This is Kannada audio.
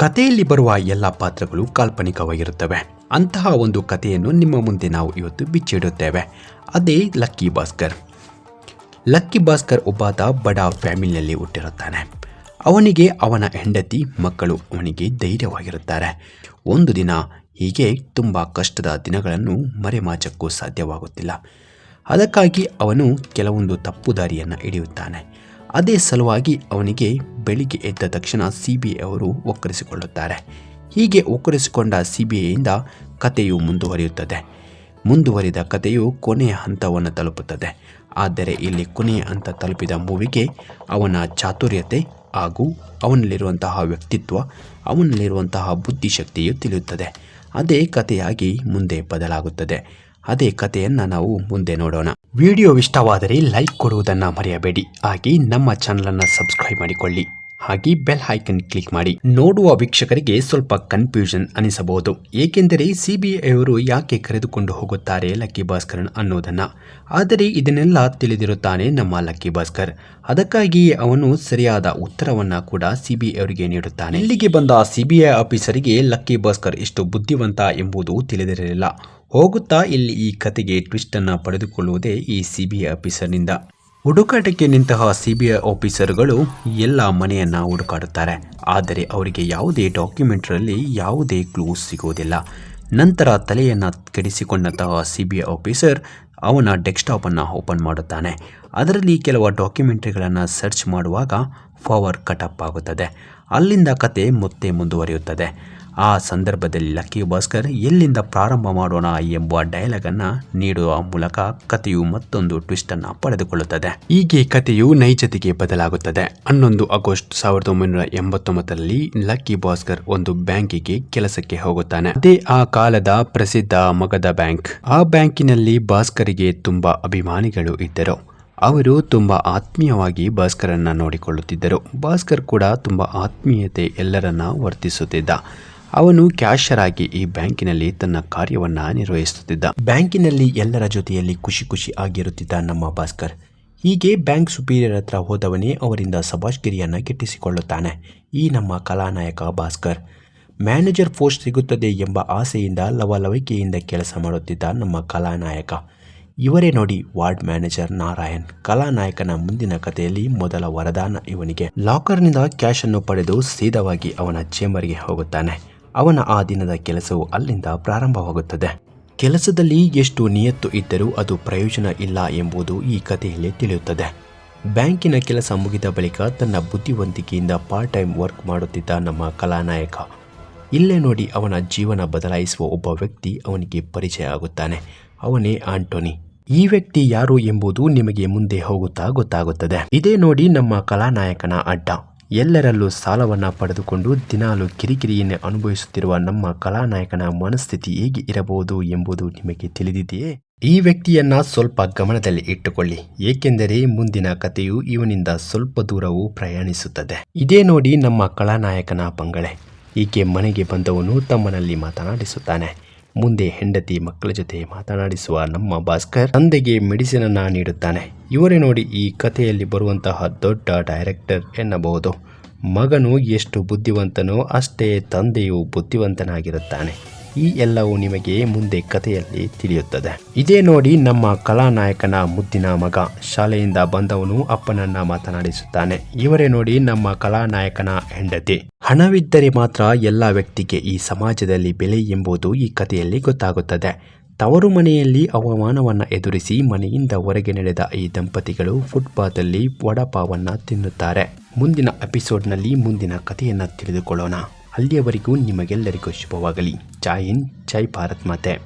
ಕಥೆಯಲ್ಲಿ ಬರುವ ಎಲ್ಲ ಪಾತ್ರಗಳು ಕಾಲ್ಪನಿಕವಾಗಿರುತ್ತವೆ. ಅಂತಹ ಒಂದು ಕಥೆಯನ್ನು ನಿಮ್ಮ ಮುಂದೆ ನಾವು ಇವತ್ತು ಬಿಚ್ಚಿಡುತ್ತೇವೆ. ಅದೇ ಲಕ್ಕಿ ಭಾಸ್ಕರ್. ಲಕ್ಕಿ ಭಾಸ್ಕರ್ ಒಬ್ಬಾತ ಬಡ ಫ್ಯಾಮಿಲಿಯಲ್ಲಿ ಹುಟ್ಟಿರುತ್ತಾನೆ. ಅವನಿಗೆ ಅವನ ಹೆಂಡತಿ, ಮಕ್ಕಳು ಅವನಿಗೆ ಧೈರ್ಯವಾಗಿರುತ್ತಾರೆ. ಒಂದು ದಿನ ಹೀಗೆ ತುಂಬ ಕಷ್ಟದ ದಿನಗಳನ್ನು ಮರೆಮಾಚಕ್ಕೂ ಸಾಧ್ಯವಾಗುತ್ತಿಲ್ಲ. ಅದಕ್ಕಾಗಿ ಅವನು ಕೆಲವೊಂದು ತಪ್ಪು ದಾರಿಯನ್ನು ಹಿಡಿಯುತ್ತಾನೆ. ಅದೇ ಸಲುವಾಗಿ ಅವನಿಗೆ ಬೆಳಿಗ್ಗೆ ಎದ್ದ ತಕ್ಷಣ ಸಿ ಬಿ ಐ ಅವರು ಒಕ್ಕರಿಸಿಕೊಳ್ಳುತ್ತಾರೆ. ಹೀಗೆ ಒಕ್ಕರಿಸಿಕೊಂಡ ಸಿ ಬಿ ಐಯಿಂದ ಕಥೆಯು ಮುಂದುವರಿಯುತ್ತದೆ. ಮುಂದುವರಿದ ಕಥೆಯು ಕೊನೆಯ ಹಂತವನ್ನು ತಲುಪುತ್ತದೆ. ಆದರೆ ಇಲ್ಲಿ ಕೊನೆಯ ಹಂತ ತಲುಪಿದ ಮೂವಿಗೆ ಅವನ ಚಾತುರ್ಯತೆ ಹಾಗೂ ಅವನಲ್ಲಿರುವಂತಹ ವ್ಯಕ್ತಿತ್ವ, ಅವನಲ್ಲಿರುವಂತಹ ಬುದ್ಧಿಶಕ್ತಿಯು ತಿಳಿಯುತ್ತದೆ. ಅದೇ ಕಥೆಯಾಗಿ ಮುಂದೆ ಬದಲಾಗುತ್ತದೆ. ಅದೇ ಕಥೆಯನ್ನು ನಾವು ಮುಂದೆ ನೋಡೋಣ. ವಿಡಿಯೋ ಇಷ್ಟವಾದರೆ ಲೈಕ್ ಕೊಡುವುದನ್ನು ಮರೆಯಬೇಡಿ. ಹಾಗೆ ನಮ್ಮ ಚಾನಲನ್ನು ಸಬ್ಸ್ಕ್ರೈಬ್ ಮಾಡಿಕೊಳ್ಳಿ. ಹಾಗೆ ಬೆಲ್ ಹೈಕನ್ ಕ್ಲಿಕ್ ಮಾಡಿ. ನೋಡುವ ವೀಕ್ಷಕರಿಗೆ ಸ್ವಲ್ಪ ಕನ್ಫ್ಯೂಷನ್ ಅನಿಸಬಹುದು. ಏಕೆಂದರೆ ಸಿಬಿಐ ಅವರು ಯಾಕೆ ಕರೆದುಕೊಂಡು ಹೋಗುತ್ತಾರೆ ಲಕ್ಕಿ ಭಾಸ್ಕರ್ ಅನ್ನೋದನ್ನ. ಆದರೆ ಇದನ್ನೆಲ್ಲ ತಿಳಿದಿರುತ್ತಾನೆ ನಮ್ಮ ಲಕ್ಕಿ ಭಾಸ್ಕರ್. ಅದಕ್ಕಾಗಿ ಅವನು ಸರಿಯಾದ ಉತ್ತರವನ್ನ ಕೂಡ ಸಿಬಿಐ ಅವರಿಗೆ ನೀಡುತ್ತಾನೆ. ಇಲ್ಲಿಗೆ ಬಂದ ಸಿಬಿಐ ಆಫೀಸರಿಗೆ ಲಕ್ಕಿ ಭಾಸ್ಕರ್ ಎಷ್ಟು ಬುದ್ಧಿವಂತ ಎಂಬುದು ತಿಳಿದಿರಲಿಲ್ಲ. ಹೋಗುತ್ತಾ ಇಲ್ಲಿ ಈ ಕತೆಗೆ ಟ್ವಿಸ್ಟ್ ಅನ್ನ ಪಡೆದುಕೊಳ್ಳುವುದೇ ಈ ಸಿಬಿಐ ಆಫೀಸರ್ನಿಂದ ಹುಡುಕಾಟಕ್ಕೆ ನಿಂತಹ ಸಿಬಿಐ ಆಫೀಸರ್ಗಳು ಎಲ್ಲ ಮನೆಯನ್ನ ಹುಡುಕಾಡುತ್ತಾರೆ. ಆದರೆ ಅವರಿಗೆ ಯಾವುದೇ ಡಾಕ್ಯುಮೆಂಟ್ರಲ್ಲಿ ಯಾವುದೇ ಕ್ಲೂ ಸಿಗುವುದಿಲ್ಲ. ನಂತರ ತಲೆಯನ್ನ ಕೆಡಿಸಿಕೊಂಡಂತಹ ಸಿಬಿಐ ಆಫೀಸರ್ ಅವನ ಡೆಸ್ಕ್ಟಾಪನ್ನು ಓಪನ್ ಮಾಡುತ್ತಾನೆ. ಅದರಲ್ಲಿ ಕೆಲವು ಡಾಕ್ಯುಮೆಂಟ್ರಿಗಳನ್ನು ಸರ್ಚ್ ಮಾಡುವಾಗ ಪವರ್ ಕಟಪ್ ಆಗುತ್ತದೆ. ಅಲ್ಲಿಂದ ಕತೆ ಮತ್ತೆ ಮುಂದುವರಿಯುತ್ತದೆ. ಆ ಸಂದರ್ಭದಲ್ಲಿ ಲಕ್ಕಿ ಭಾಸ್ಕರ್, ಎಲ್ಲಿಂದ ಪ್ರಾರಂಭ ಮಾಡೋಣ ಎಂಬ ಡೈಲಾಗನ್ನು ನೀಡುವ ಮೂಲಕ ಕಥೆಯು ಮತ್ತೊಂದು ಟ್ವಿಸ್ಟ್ ಅನ್ನು ಪಡೆದುಕೊಳ್ಳುತ್ತದೆ. ಹೀಗೆ ಕಥೆಯು ನೈಜತೆಗೆ ಬದಲಾಗುತ್ತದೆ. ಹನ್ನೊಂದು ಆಗಸ್ಟ್ ಸಾವಿರದ ಒಂಬೈನೂರ ಎಂಬತ್ತೊಂಬತ್ತರಲ್ಲಿ ಲಕ್ಕಿ ಭಾಸ್ಕರ್ ಒಂದು ಬ್ಯಾಂಕಿಗೆ ಕೆಲಸಕ್ಕೆ ಹೋಗುತ್ತಾನೆ. ಅದೇ ಆ ಕಾಲದ ಪ್ರಸಿದ್ಧ ಮಗದ ಬ್ಯಾಂಕ್. ಆ ಬ್ಯಾಂಕಿನಲ್ಲಿ ಭಾಸ್ಕರ್ಗೆ ತುಂಬಾ ಅಭಿಮಾನಿಗಳು ಇದ್ದರು. ಅವರು ತುಂಬ ಆತ್ಮೀಯವಾಗಿ ಭಾಸ್ಕರನ್ನು ನೋಡಿಕೊಳ್ಳುತ್ತಿದ್ದರು. ಭಾಸ್ಕರ್ ಕೂಡ ತುಂಬ ಆತ್ಮೀಯತೆ ಎಲ್ಲರನ್ನ ವರ್ತಿಸುತ್ತಿದ್ದ. ಅವನು ಕ್ಯಾಶರ್ ಆಗಿ ಈ ಬ್ಯಾಂಕಿನಲ್ಲಿ ತನ್ನ ಕಾರ್ಯವನ್ನು ನಿರ್ವಹಿಸುತ್ತಿದ್ದ. ಬ್ಯಾಂಕಿನಲ್ಲಿ ಎಲ್ಲರ ಜೊತೆಯಲ್ಲಿ ಖುಷಿ ಖುಷಿ ಆಗಿರುತ್ತಿದ್ದ ನಮ್ಮ ಭಾಸ್ಕರ್. ಹೀಗೆ ಬ್ಯಾಂಕ್ ಸುಪೀರಿಯರ್ ಹತ್ರ ಹೋದವನೇ ಅವರಿಂದ ಸಭಾಷ್ಗಿರಿಯನ್ನು ಗಿಟ್ಟಿಸಿಕೊಳ್ಳುತ್ತಾನೆ ಈ ನಮ್ಮ ಕಲಾನಾಯಕ ಭಾಸ್ಕರ್. ಮ್ಯಾನೇಜರ್ ಪೋಸ್ಟ್ ಸಿಗುತ್ತದೆ ಎಂಬ ಆಸೆಯಿಂದ ಲವಲವಿಕೆಯಿಂದ ಕೆಲಸ ಮಾಡುತ್ತಿದ್ದ ನಮ್ಮ ಕಲಾನಾಯಕ. ಇವರೇ ನೋಡಿ ವಾರ್ಡ್ ಮ್ಯಾನೇಜರ್ ನಾರಾಯಣ್ ಕಲಾನಾಯಕನ ಮುಂದಿನ ಕಥೆಯಲ್ಲಿ ಮೊದಲ ವರದಾನ ಇವನಿಗೆ. ಲಾಕರ್ನಿಂದ ಕ್ಯಾಶ್ ಅನ್ನು ಪಡೆದು ಸೀದವಾಗಿ ಅವನ ಚೇಂಬರ್ಗೆ ಹೋಗುತ್ತಾನೆ. ಅವನ ಆ ದಿನದ ಕೆಲಸವು ಅಲ್ಲಿಂದ ಪ್ರಾರಂಭವಾಗುತ್ತದೆ. ಕೆಲಸದಲ್ಲಿ ಎಷ್ಟು ನಿಯತ್ತು ಇದ್ದರೂ ಅದು ಪ್ರಯೋಜನ ಇಲ್ಲ ಎಂಬುದು ಈ ಕಥೆಯಲ್ಲಿ ತಿಳಿಯುತ್ತದೆ. ಬ್ಯಾಂಕಿನ ಕೆಲಸ ಮುಗಿದ ಬಳಿಕ ತನ್ನ ಬುದ್ಧಿವಂತಿಕೆಯಿಂದ ಪಾರ್ಟ್ ಟೈಮ್ ವರ್ಕ್ ಮಾಡುತ್ತಿದ್ದ ನಮ್ಮ ಕಲಾನಾಯಕ ಇಲ್ಲೇ ನೋಡಿ ಅವನ ಜೀವನ ಬದಲಾಯಿಸುವ ಒಬ್ಬ ವ್ಯಕ್ತಿ ಅವನಿಗೆ ಪರಿಚಯ ಆಗುತ್ತಾನೆ. ಅವನೇ ಆಂಟೋನಿ. ಈ ವ್ಯಕ್ತಿ ಯಾರು ಎಂಬುದು ನಿಮಗೆ ಮುಂದೆ ಹೋಗುತ್ತಾ ಗೊತ್ತಾಗುತ್ತದೆ. ಇದೇ ನೋಡಿ ನಮ್ಮ ಕಲಾನಾಯಕನ ಅಡ್ಡ. ಎಲ್ಲರಲ್ಲೂ ಸಾಲವನ್ನ ಪಡೆದುಕೊಂಡು ದಿನಾಲು ಕಿರಿಕಿರಿಯನ್ನು ಅನುಭವಿಸುತ್ತಿರುವ ನಮ್ಮ ಕಲಾನಾಯಕನ ಮನಸ್ಥಿತಿ ಹೇಗೆ ಇರಬಹುದು ಎಂಬುದು ನಿಮಗೆ ತಿಳಿದಿದೆಯೇ? ಈ ವ್ಯಕ್ತಿಯನ್ನ ಸ್ವಲ್ಪ ಗಮನದಲ್ಲಿ ಇಟ್ಟುಕೊಳ್ಳಿ. ಏಕೆಂದರೆ ಮುಂದಿನ ಕಥೆಯು ಇವನಿಂದ ಸ್ವಲ್ಪ ದೂರವೂ ಪ್ರಯಾಣಿಸುತ್ತದೆ. ಇದೇ ನೋಡಿ ನಮ್ಮ ಕಲಾನಾಯಕನ ಪಂಗಳೆ. ಈಕೆ ಮನೆಗೆ ಬಂದವನು ತಮ್ಮನಲ್ಲಿ ಮಾತನಾಡಿಸುತ್ತಾನೆ. ಮುಂದೆ ಹೆಂಡತಿ ಮಕ್ಕಳ ಜೊತೆ ಮಾತನಾಡಿಸುವ ನಮ್ಮ ಭಾಸ್ಕರ್ ತಂದೆಗೆ ಮೆಡಿಸಿನ್ ಅನ್ನ ನೀಡುತ್ತಾನೆ. ಇವರೇ ನೋಡಿ ಈ ಕಥೆಯಲ್ಲಿ ಬರುವಂತಹ ದೊಡ್ಡ ಡೈರೆಕ್ಟರ್ ಎನ್ನಬಹುದು. ಮಗನು ಎಷ್ಟು ಬುದ್ಧಿವಂತನೋ ಅಷ್ಟೇ ತಂದೆಯು ಬುದ್ಧಿವಂತನಾಗಿರುತ್ತಾನೆ. ಈ ಎಲ್ಲವೂ ನಿಮಗೆ ಮುಂದೆ ಕಥೆಯಲ್ಲಿ ತಿಳಿಯುತ್ತದೆ. ಇದೇ ನೋಡಿ ನಮ್ಮ ಕಲಾನಾಯಕನ ಮುದ್ದಿನ ಮಗ. ಶಾಲೆಯಿಂದ ಬಂದವನು ಅಪ್ಪನನ್ನ ಮಾತನಾಡಿಸುತ್ತಾನೆ. ಇವರೇ ನೋಡಿ ನಮ್ಮ ಕಲಾನಾಯಕನ ಹೆಂಡತಿ. ಹಣವಿದ್ದರೆ ಮಾತ್ರ ಎಲ್ಲ ವ್ಯಕ್ತಿಗೆ ಈ ಸಮಾಜದಲ್ಲಿ ಬೆಲೆ ಎಂಬುದು ಈ ಕಥೆಯಲ್ಲಿ ಗೊತ್ತಾಗುತ್ತದೆ. ತವರು ಮನೆಯಲ್ಲಿ ಅವಮಾನವನ್ನು ಎದುರಿಸಿ ಮನೆಯಿಂದ ಹೊರಗೆ ನಡೆದ ಈ ದಂಪತಿಗಳು ಫುಟ್ಪಾತಲ್ಲಿ ವಡಪಾವನ್ನ ತಿನ್ನುತ್ತಾರೆ. ಮುಂದಿನ ಎಪಿಸೋಡ್ನಲ್ಲಿ ಮುಂದಿನ ಕಥೆಯನ್ನು ತಿಳಿದುಕೊಳ್ಳೋಣ. ಅಲ್ಲಿಯವರೆಗೂ ನಿಮಗೆಲ್ಲರಿಗೂ ಶುಭವಾಗಲಿ. ಜೈ ಹಿಂದ್ ಜೈ ಭಾರತ್ ಮಾತೆ.